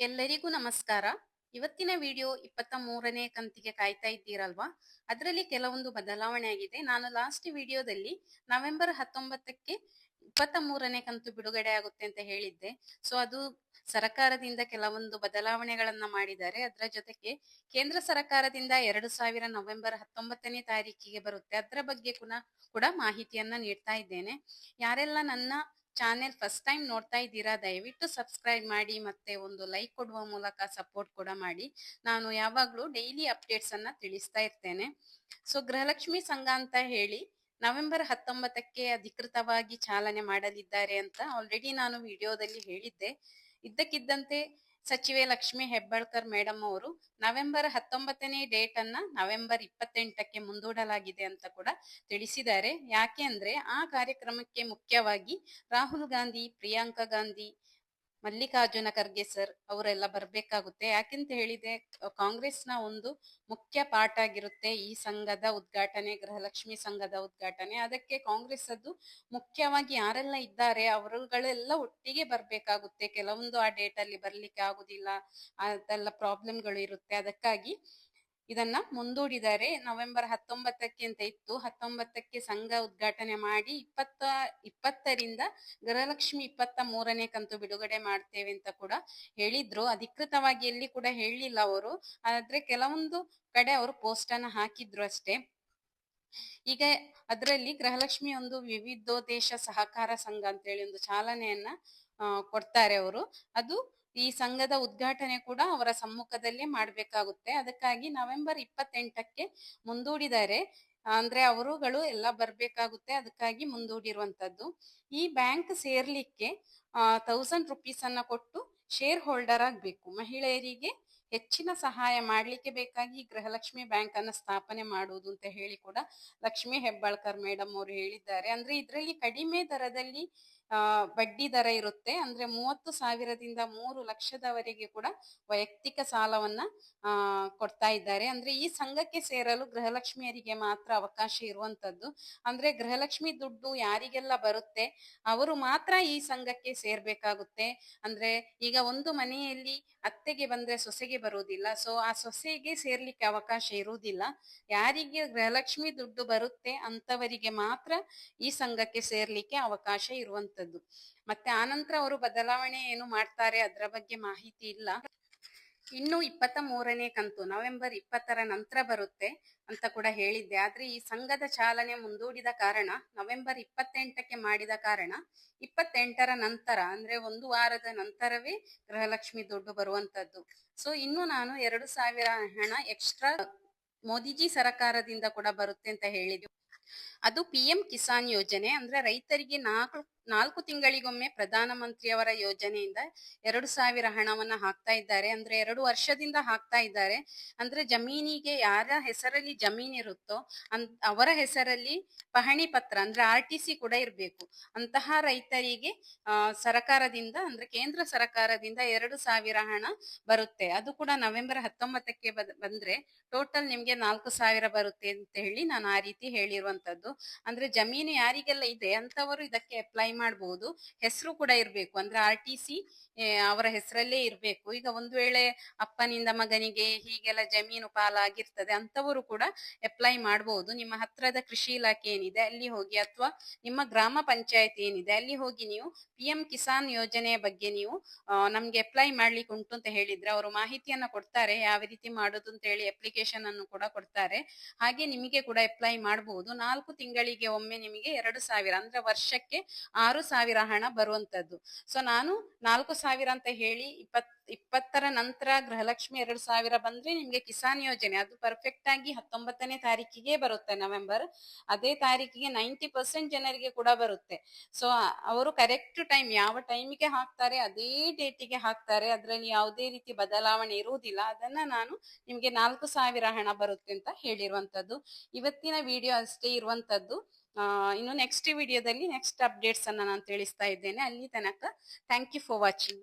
ಎಲ್ಲರಿಗೂ ನಮಸ್ಕಾರ. ಇವತ್ತಿನ ವಿಡಿಯೋ ಇಪ್ಪತ್ತ ಮೂರನೇ ಕಂತಿಗೆ ಕಾಯ್ತಾ ಇದ್ದೀರಲ್ವಾ? ಅದರಲ್ಲಿ ಕೆಲವೊಂದು ಬದಲಾವಣೆ ಆಗಿದೆ. ನಾನು ಲಾಸ್ಟ್ ವಿಡಿಯೋದಲ್ಲಿ ನವೆಂಬರ್ ಹತ್ತೊಂಬತ್ತಕ್ಕೆ ಇಪ್ಪತ್ತ ಮೂರನೇ ಕಂತು ಬಿಡುಗಡೆ ಆಗುತ್ತೆ ಅಂತ ಹೇಳಿದ್ದೆ. ಸೊ ಅದು ಸರ್ಕಾರದಿಂದ ಕೆಲವೊಂದು ಬದಲಾವಣೆಗಳನ್ನ ಮಾಡಿದ್ದಾರೆ. ಅದರ ಜೊತೆಗೆ ಕೇಂದ್ರ ಸರ್ಕಾರದಿಂದ ಎರಡು ಸಾವಿರ ನವೆಂಬರ್ ಹತ್ತೊಂಬತ್ತನೇ ತಾರೀಕಿಗೆ ಬರುತ್ತೆ. ಅದರ ಬಗ್ಗೆ ಕೂಡ ಮಾಹಿತಿಯನ್ನ ನೀಡ್ತಾ ಇದ್ದೇನೆ. ಯಾರೆಲ್ಲ ನನ್ನ ಚಾನೆಲ್ ಫಸ್ಟ್ ಟೈಮ್ ನೋಡ್ತಾ ಇದ್ದೀರಾ, ದಯವಿಟ್ಟು ಸಬ್ಸ್ಕ್ರೈಬ್ ಮಾಡಿ ಮತ್ತೆ ಒಂದು ಲೈಕ್ ಕೊಡುವ ಮೂಲಕ ಸಪೋರ್ಟ್ ಕೂಡ ಮಾಡಿ. ನಾನು ಯಾವಾಗ್ಲೂ ಡೈಲಿ ಅಪ್ಡೇಟ್ಸ್ ಅನ್ನ ತಿಳಿಸ್ತಾ ಇರ್ತೇನೆ. ಸೊ, ಗೃಹಲಕ್ಷ್ಮಿ ಸಂಘ ಅಂತ ಹೇಳಿ ನವೆಂಬರ್ ಹತ್ತೊಂಬತ್ತಕ್ಕೆ ಅಧಿಕೃತವಾಗಿ ಚಾಲನೆ ಮಾಡಲಿದ್ದಾರೆ ಅಂತ ಆಲ್ರೆಡಿ ನಾನು ವಿಡಿಯೋದಲ್ಲಿ ಹೇಳಿದ್ದೆ. ಇದ್ದಕ್ಕಿದ್ದಂತೆ ಸಚಿವೆ ಲಕ್ಷ್ಮಿ ಹೆಬ್ಬಾಳ್ಕರ್ ಮೇಡಮ್ ಅವರು ನವೆಂಬರ್ ಹತ್ತೊಂಬತ್ತನೇ ಡೇಟ್ ಅನ್ನ ನವೆಂಬರ್ ಇಪ್ಪತ್ತೆಂಟಕ್ಕೆ ಮುಂದೂಡಲಾಗಿದೆ ಅಂತ ಕೂಡ ತಿಳಿಸಿದ್ದಾರೆ. ಯಾಕೆ ಅಂದ್ರೆ ಆ ಕಾರ್ಯಕ್ರಮಕ್ಕೆ ಮುಖ್ಯವಾಗಿ ರಾಹುಲ್ ಗಾಂಧಿ, ಪ್ರಿಯಾಂಕಾ ಗಾಂಧಿ ಮಲ್ಲಿಕಾರ್ಜುನ ಖರ್ಗೆ ಸರ್ ಅವರೆಲ್ಲ ಬರ್ಬೇಕಾಗುತ್ತೆ. ಯಾಕೆಂತ ಹೇಳಿದ್ರೆ, ಕಾಂಗ್ರೆಸ್ನ ಒಂದು ಮುಖ್ಯ ಪಾಠ ಆಗಿರುತ್ತೆ ಈ ಸಂಘದ ಉದ್ಘಾಟನೆ, ಗೃಹಲಕ್ಷ್ಮಿ ಸಂಘದ ಉದ್ಘಾಟನೆ. ಅದಕ್ಕೆ ಕಾಂಗ್ರೆಸ್ ಅದು ಮುಖ್ಯವಾಗಿ ಯಾರೆಲ್ಲ ಇದ್ದಾರೆ, ಅವರುಗಳೆಲ್ಲ ಒಟ್ಟಿಗೆ ಬರ್ಬೇಕಾಗುತ್ತೆ. ಕೆಲವೊಂದು ಆ ಡೇಟ್ ಅಲ್ಲಿ ಬರ್ಲಿಕ್ಕೆ ಆಗುದಿಲ್ಲ, ಅದೆಲ್ಲ ಪ್ರಾಬ್ಲಮ್ಗಳು ಇರುತ್ತೆ. ಅದಕ್ಕಾಗಿ ಇದನ್ನ ಮುಂದೂಡಿದ್ದಾರೆ ನವೆಂಬರ್ ಹತ್ತೊಂಬತ್ತಕ್ಕೆ ಅಂತ ಇತ್ತು. ಹತ್ತೊಂಬತ್ತಕ್ಕೆ ಸಂಘ ಉದ್ಘಾಟನೆ ಮಾಡಿ ಇಪ್ಪತ್ತ, ಇಪ್ಪತ್ತರಿಂದ ಗೃಹಲಕ್ಷ್ಮಿ ಇಪ್ಪತ್ತ ಮೂರನೇ ಕಂತು ಬಿಡುಗಡೆ ಮಾಡ್ತೇವೆ ಅಂತ ಕೂಡ ಹೇಳಿದ್ರು. ಅಧಿಕೃತವಾಗಿ ಎಲ್ಲಿ ಕೂಡ ಹೇಳಿಲ್ಲ ಅವರು. ಆದ್ರೆ ಕೆಲವೊಂದು ಕಡೆ ಅವರು ಪೋಸ್ಟ್ ಅನ್ನ ಹಾಕಿದ್ರು ಅಷ್ಟೇ. ಈಗ ಅದರಲ್ಲಿ ಗೃಹಲಕ್ಷ್ಮಿ ಒಂದು ವಿವಿಧೋದ್ದೇಶ ಸಹಕಾರ ಸಂಘ ಅಂತ ಹೇಳಿ ಒಂದು ಚಾಲನೆಯನ್ನ ಕೊಡ್ತಾರೆ ಅವರು. ಅದು ಈ ಸಂಘದ ಉದ್ಘಾಟನೆ ಕೂಡ ಅವರ ಸಮ್ಮುಖದಲ್ಲೇ ಮಾಡಬೇಕಾಗುತ್ತೆ. ಅದಕ್ಕಾಗಿ ನವೆಂಬರ್ ಇಪ್ಪತ್ತೆಂಟಕ್ಕೆ ಮುಂದೂಡಿದ್ದಾರೆ. ಅಂದ್ರೆ ಅವರುಗಳು ಎಲ್ಲ ಬರ್ಬೇಕಾಗುತ್ತೆ. ಅದಕ್ಕಾಗಿ ಮುಂದೂಡಿರುವಂತದ್ದು ಈ ಬ್ಯಾಂಕ್ ಸೇರ್ಲಿಕ್ಕೆ ತೌಸಂಡ್ ರುಪೀಸ್ ಅನ್ನ ಕೊಟ್ಟು ಶೇರ್ ಹೋಲ್ಡರ್ ಆಗ್ಬೇಕು. ಮಹಿಳೆಯರಿಗೆ ಹೆಚ್ಚಿನ ಸಹಾಯ ಮಾಡ್ಲಿಕ್ಕೆ ಬೇಕಾಗಿ ಗೃಹಲಕ್ಷ್ಮಿ ಬ್ಯಾಂಕ್ ಅನ್ನ ಸ್ಥಾಪನೆ ಮಾಡುವುದು ಅಂತ ಹೇಳಿ ಕೂಡ ಲಕ್ಷ್ಮಿ ಹೆಬ್ಬಾಳ್ಕರ್ ಮೇಡಮ್ ಅವರು ಹೇಳಿದ್ದಾರೆ. ಅಂದ್ರೆ ಇದರಲ್ಲಿ ಕಡಿಮೆ ದರದಲ್ಲಿ ಆ ಬಡ್ಡಿ ದರ ಇರುತ್ತೆ. ಅಂದ್ರೆ ಮೂವತ್ತು ಸಾವಿರದಿಂದ ಮೂರು ಲಕ್ಷದವರೆಗೆ ಕೂಡ ವೈಯಕ್ತಿಕ ಸಾಲವನ್ನ, ಆ, ಕೊಡ್ತಾ ಇದ್ದಾರೆ. ಅಂದ್ರೆ ಈ ಸಂಘಕ್ಕೆ ಸೇರಲು ಗೃಹಲಕ್ಷ್ಮಿಯರಿಗೆ ಮಾತ್ರ ಅವಕಾಶ ಇರುವಂತದ್ದು. ಅಂದ್ರೆ ಗೃಹಲಕ್ಷ್ಮಿ ದುಡ್ಡು ಯಾರಿಗೆಲ್ಲ ಬರುತ್ತೆ, ಅವರು ಮಾತ್ರ ಈ ಸಂಘಕ್ಕೆ ಸೇರ್ಬೇಕಾಗುತ್ತೆ. ಅಂದ್ರೆ ಈಗ ಒಂದು ಮನೆಯಲ್ಲಿ ಅತ್ತೆಗೆ ಬಂದ್ರೆ ಸೊಸೆಗೆ ಬರುವುದಿಲ್ಲ. ಸೊ, ಆ ಸೊಸೆಗೆ ಸೇರ್ಲಿಕ್ಕೆ ಅವಕಾಶ ಇರುವುದಿಲ್ಲ. ಯಾರಿಗೆ ಗೃಹಲಕ್ಷ್ಮಿ ದುಡ್ಡು ಬರುತ್ತೆ ಅಂತವರಿಗೆ ಮಾತ್ರ ಈ ಸಂಘಕ್ಕೆ ಸೇರ್ಲಿಕ್ಕೆ ಅವಕಾಶ ಇರುವಂತದ್ದು. ಮತ್ತೆ ಆನಂತರ ಅವರು ಬದಲಾವಣೆ ಏನು ಮಾಡ್ತಾರೆ ಅದರ ಬಗ್ಗೆ ಮಾಹಿತಿ ಇಲ್ಲ. ಇನ್ನು ಇಪ್ಪತ್ತ ಮೂರನೇ ಕಂತು, ನವೆಂಬರ್ ಇಪ್ಪತ್ತರ ನಂತರ ಬರುತ್ತೆ ಅಂತ ಕೂಡ ಹೇಳಿದ್ದೆ. ಆದ್ರೆ ಈ ಸಂಘದ ಚಾಲನೆ ಮುಂದೂಡಿದ ಕಾರಣ, ನವೆಂಬರ್ ಇಪ್ಪತ್ತೆಂಟಕ್ಕೆ ಮಾಡಿದ ಕಾರಣ, ಇಪ್ಪತ್ತೆಂಟರ ನಂತರ, ಅಂದ್ರೆ ಒಂದು ವಾರದ ನಂತರವೇ ಗೃಹಲಕ್ಷ್ಮಿ ದುಡ್ಡು ಬರುವಂತದ್ದು. ಸೊ ಇನ್ನು ನಾನು ಎರಡು ಸಾವಿರ ಹಣ ಎಕ್ಸ್ಟ್ರಾ ಮೋದಿಜಿ ಸರಕಾರದಿಂದ ಕೂಡ ಬರುತ್ತೆ ಅಂತ ಹೇಳಿದ್ವಿ ಅದು ಪಿ ಎಂ ಕಿಸಾನ್ ಯೋಜನೆ, ಅಂದ್ರೆ ರೈತರಿಗೆ ನಾಲ್ಕು ನಾಲ್ಕು ತಿಂಗಳಿಗೊಮ್ಮೆ ಪ್ರಧಾನ ಮಂತ್ರಿಯವರ ಯೋಜನೆಯಿಂದ ಎರಡು ಸಾವಿರ ಹಣವನ್ನ ಹಾಕ್ತಾ ಇದ್ದಾರೆ. ಅಂದ್ರೆ ಎರಡು ವರ್ಷದಿಂದ ಹಾಕ್ತಾ ಇದ್ದಾರೆ. ಅಂದ್ರೆ ಜಮೀನಿಗೆ ಯಾರ ಹೆಸರಲ್ಲಿ ಜಮೀನ್ ಇರುತ್ತೋ ಅವರ ಹೆಸರಲ್ಲಿ ಪಹಣಿ ಪತ್ರ, ಅಂದ್ರೆ ಆರ್ ಟಿ ಕೂಡ ಇರಬೇಕು. ಅಂತಹ ರೈತರಿಗೆ ಸರಕಾರದಿಂದ, ಅಂದ್ರೆ ಕೇಂದ್ರ ಸರ್ಕಾರದಿಂದ ಎರಡು ಸಾವಿರ ಹಣ ಬರುತ್ತೆ. ಅದು ಕೂಡ ನವೆಂಬರ್ ಹತ್ತೊಂಬತ್ತಕ್ಕೆ ಬಂದ್ರೆ ಟೋಟಲ್ ನಿಮ್ಗೆ ನಾಲ್ಕು ಸಾವಿರ ಬರುತ್ತೆ ಅಂತ ಹೇಳಿ ನಾನು ಆ ರೀತಿ ಹೇಳಿರುವಂತದ್ದು. ಅಂದ್ರೆ ಜಮೀನು ಯಾರಿಗೆಲ್ಲ ಇದೆ ಅಂತವರು ಇದಕ್ಕೆ ಅಪ್ಲೈ ಮಾಡಬಹುದು ಹೆಸರು ಕೂಡ ಇರಬೇಕು. ಅಂದ್ರೆ ಆರ್ ಟಿ ಸಿ ಅವರ ಹೆಸರಲ್ಲೇ ಇರಬೇಕು. ಈಗ ಒಂದು ವೇಳೆ ಅಪ್ಪನಿಂದ ಮಗನಿಗೆ ಹೀಗೆಲ್ಲ ಜಮೀನು ಪಾಲಾಗಿರ್ತದೆ ಅಂತವರು ಕೂಡ ಅಪ್ಲೈ ಮಾಡಬಹುದು ನಿಮ್ಮ ಹತ್ರದ ಕೃಷಿ ಇಲಾಖೆ ಏನಿದೆ? ಅಲ್ಲಿ ಹೋಗಿ ಅಥವಾ ನಿಮ್ಮ ಗ್ರಾಮ ಪಂಚಾಯತ್ ಏನಿದೆ? ಅಲ್ಲಿ ಹೋಗಿ ನೀವು ಪಿ ಕಿಸಾನ್ ಯೋಜನೆಯ ಬಗ್ಗೆ ನೀವು ನಮ್ಗೆ ಅಪ್ಲೈ ಮಾಡ್ಲಿಕ್ಕೆ ಉಂಟು ಅಂತ ಹೇಳಿದ್ರೆ ಅವರು ಮಾಹಿತಿಯನ್ನ ಕೊಡ್ತಾರೆ. ಯಾವ ರೀತಿ ಮಾಡುದು ಅಂತ ಹೇಳಿ ಅಪ್ಲಿಕೇಶನ್ ಅನ್ನು ಕೂಡ ಕೊಡ್ತಾರೆ. ಹಾಗೆ ನಿಮಗೆ ಕೂಡ ಅಪ್ಲೈ ಮಾಡಬಹುದು ನಾಲ್ಕು ತಿಂಗಳಿಗೆ ಒಮ್ಮೆ ನಿಮಗೆ ಎರಡು ಸಾವಿರ, ಅಂದ್ರೆ ವರ್ಷಕ್ಕೆ ಆರು ಸಾವಿರ ಹಣ ಬರುವಂತದ್ದು. ಸೊ ನಾನು ನಾಲ್ಕು ಸಾವಿರ ಅಂತ ಹೇಳಿ ಇಪ್ಪತ್ ಇಪ್ಪತ್ತರ ನಂತರ ಗೃಹಲಕ್ಷ್ಮಿ ಎರಡು ಸಾವಿರ ಬಂದ್ರೆ ನಿಮ್ಗೆ ಕಿಸಾನ್ ಯೋಜನೆ. ಅದು ಪರ್ಫೆಕ್ಟ್ ಆಗಿ ಹತ್ತೊಂಬತ್ತನೇ ತಾರೀಕಿಗೆ ಬರುತ್ತೆ ನವೆಂಬರ್. ಅದೇ ತಾರೀಕಿಗೆ ನೈಂಟಿ ಪರ್ಸೆಂಟ್ ಜನರಿಗೆ ಕೂಡ ಬರುತ್ತೆ. ಸೊ ಅವರು ಕರೆಕ್ಟ್ ಟೈಮ್ ಯಾವ ಟೈಮಿಗೆ ಹಾಕ್ತಾರೆ, ಅದೇ ಡೇಟಿಗೆ ಹಾಕ್ತಾರೆ. ಅದರಲ್ಲಿ ಯಾವುದೇ ರೀತಿ ಬದಲಾವಣೆ ಇರುವುದಿಲ್ಲ. ಅದನ್ನ ನಾನು ನಿಮ್ಗೆ ನಾಲ್ಕು ಸಾವಿರ ಹಣ ಬರುತ್ತೆ ಅಂತ ಹೇಳಿರುವಂತದ್ದು. ಇವತ್ತಿನ ವಿಡಿಯೋ ಅಷ್ಟೇ ಇರುವಂತದ್ದು. ಇನ್ನು ನೆಕ್ಸ್ಟ್ ವಿಡಿಯೋದಲ್ಲಿ ನೆಕ್ಸ್ಟ್ ಅಪ್ಡೇಟ್ಸ್ ಅನ್ನ ನಾನು ತಿಳಿಸ್ತಾ ಇದ್ದೇನೆ. ಅಲ್ಲಿ ತನಕ ಥ್ಯಾಂಕ್ ಯು ಫಾರ್ ವಾಚಿಂಗ್